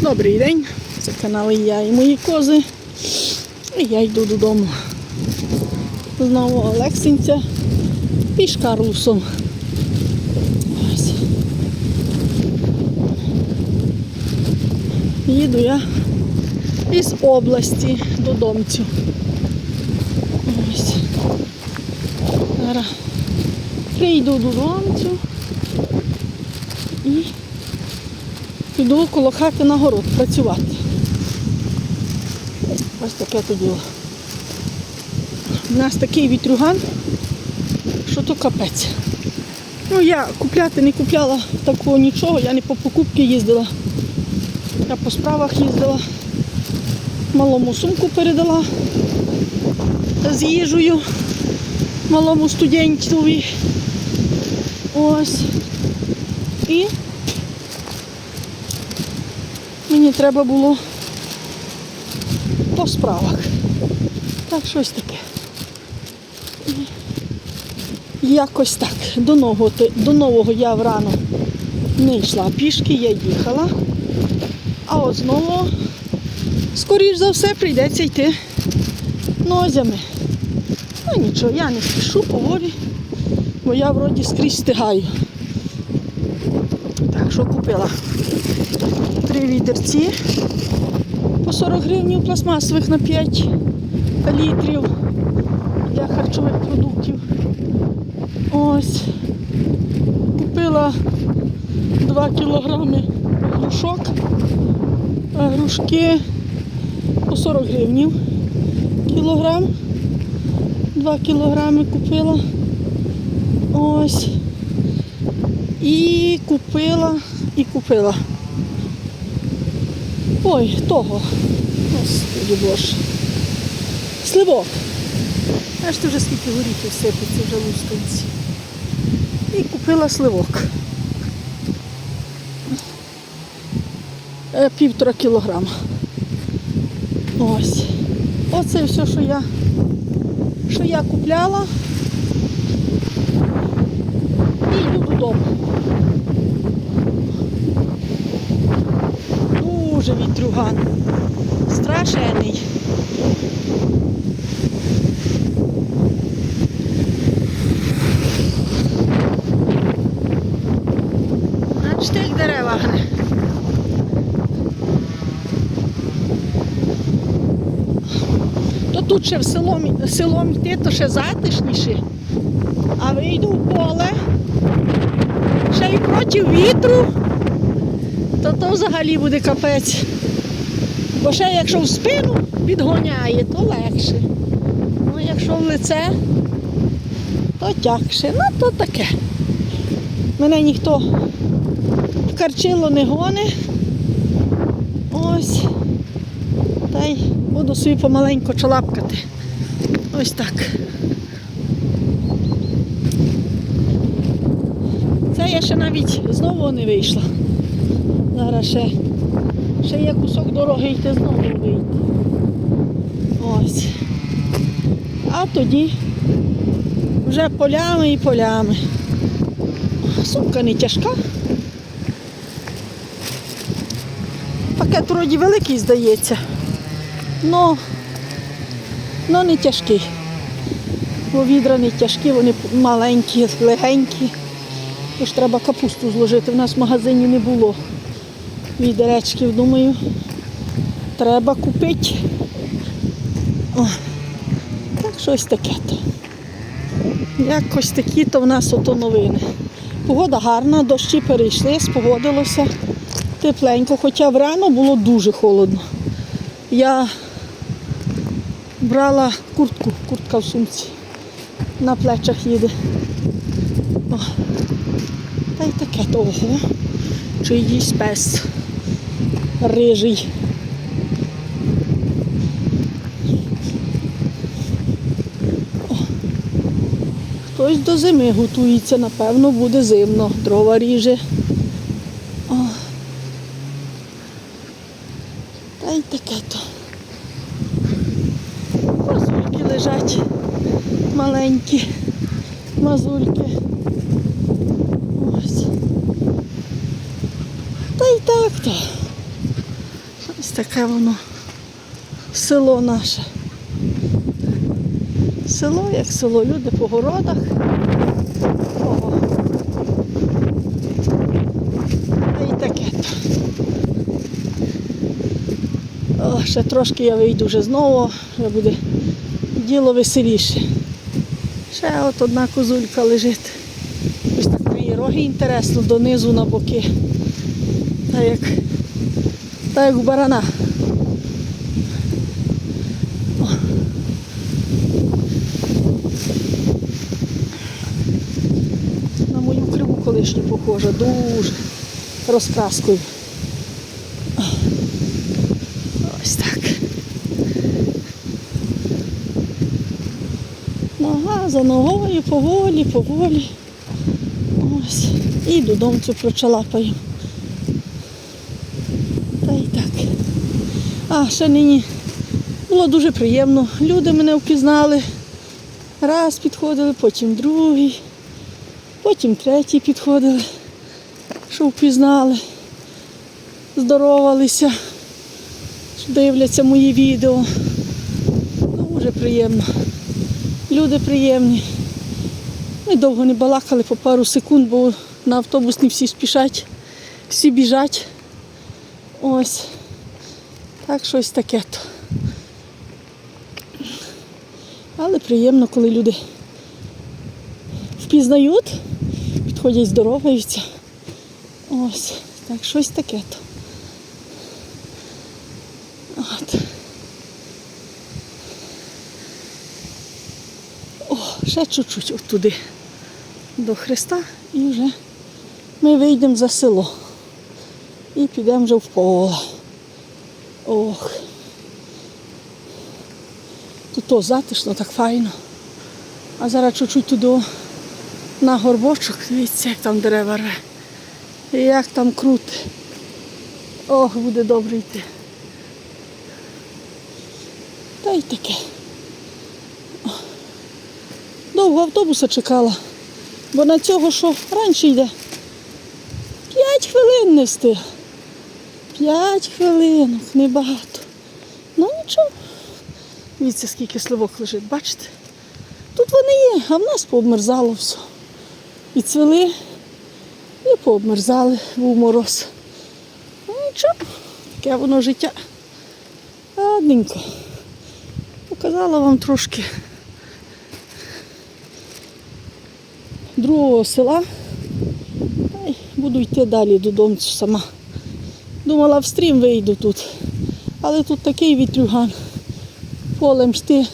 Добрий день, це канал Я і мої кози. І я йду додому. Знову Олексинця пішка русом. Ось. Їду я із області додомцю. Ось. Зараз прийду додомцю і піду коло хати на город працювати. Ось таке то діло. У нас такий вітрюган, що то капець. Ну, я купляти не купляла такого нічого, я не по покупки їздила. Я по справах їздила. Малому сумку передала з їжею, малому студентові. Ось. І мені треба було по справах. Так, щось таке. Якось так. До нового, до нового я врано не йшла пішки, я їхала. А от знову, скоріш за все, прийдеться йти нозями. Ну нічого, я не спішу поволі, бо я вроді скрізь встигаю. Так що купила три відерці по 40 гривень пластмасових на 5 літрів для харчових продуктів. Ось. Купила 2 кілограми грушок. А Грушки по 40 гривень кілограм. 2 кілограми купила. Ось. І купила, і купила. Ой, того. Господи боже. Сливок. Аж ти вже скільки горіхів сипеться вже лустинці. І купила сливок. Е, Півтора кілограма. Ось. Оце все, що я, що я купляла. І йду додому. Дуже вітрюган. Страшенний. Бачите, дерева. То тут ще в селом, селом йти, то ще затишніше. А вийду в поле, ще й проти вітру, то то взагалі буде капець. Бо ще якщо в спину підгоняє, то легше. Ну якщо в лице, то тягше. Ну то таке. Мене ніхто в карчило не гоне. Ось. Та й буду собі помаленько чалапкати. Ось так. Це я ще навіть знову не вийшла. Зараз ще, ще є кусок дороги йти знову вийти. Ось. А тоді вже полями і полями. Сумка не тяжка. Пакет вроді великий, здається. Но не тяжкий. Бо відра не тяжкі, вони маленькі, легенькі. Тож треба капусту зложити. У нас в магазині не було відеречків, думаю. Треба купити. О, так щось таке то. Якось такі то в нас ото новини. Погода гарна, дощі перейшли, спогодилося тепленько, хоча врано було дуже холодно. Я брала куртку, куртка в сумці. На плечах їде. О. Та й таке того. Чиїсь пес рижий. Хтось до зими готується, напевно, буде зимно. Дрова ріже. О. Та й таке то. Мазульки лежать маленькі. Мазульки. Ось. Та й так, Так. Таке воно село наше. Село як село, люди по городах. О. Та таке. то. Ще трошки я вийду вже знову, вже буде діло веселіше. Ще от одна козулька лежить. Ось так її роги інтересно, донизу на боки. Та як, у барана. На мою криву колишню похожа, дуже розкраскою. Ось так. Нога за ногою, поволі, поволі. Ось. І додому цю прочалапаємо. Та й так. А, ще нині було дуже приємно. Люди мене впізнали. Раз підходили, потім другий, потім третій підходили, що впізнали, здоровалися, дивляться мої відео. Дуже приємно. Люди приємні. Ми довго не балакали по пару секунд, бо на автобус не всі спішать, всі біжать. Ось. Так щось таке то. Але приємно, коли люди впізнають, підходять, здороваються. Ось, так щось таке то. О, ще чуть-чуть от до Христа і вже ми вийдемо за село. І підемо вже в поле. Ох. Тут то затишно, так файно. А зараз чуть-чуть туди на горбочок, дивіться, як там дерева рве. І як там круто. Ох, буде добре йти. Та й таке. Довго автобуса чекала, бо на цього що раніше йде. П'ять хвилин не встиг. П'ять хвилинок, небагато. Ну нічого. Дивіться, скільки сливок лежить, бачите? Тут вони є, а в нас пообмерзало все. І цвіли, і пообмерзали, був мороз. Ну нічого, таке воно життя. Ладненько. Показала вам трошки другого села. Та буду йти далі додому сама. Думала, в стрім вийду тут. Але тут такий вітрюган. Полем йти,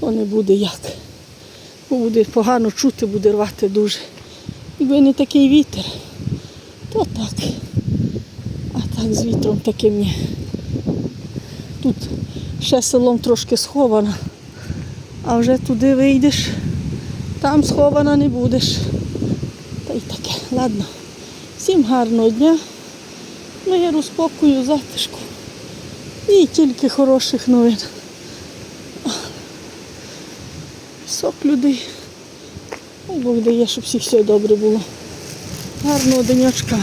то не буде як. Буде погано чути, буде рвати дуже. Якби не такий вітер, то так. А так з вітром таким ні. Тут ще селом трошки сховано, а вже туди вийдеш, там схована не будеш. Та й таке. Ладно. Всім гарного дня, миру, розпокою, затишку. І тільки хороших новин. Сок людей. Бог дає, щоб всіх все добре було. Гарного денечка.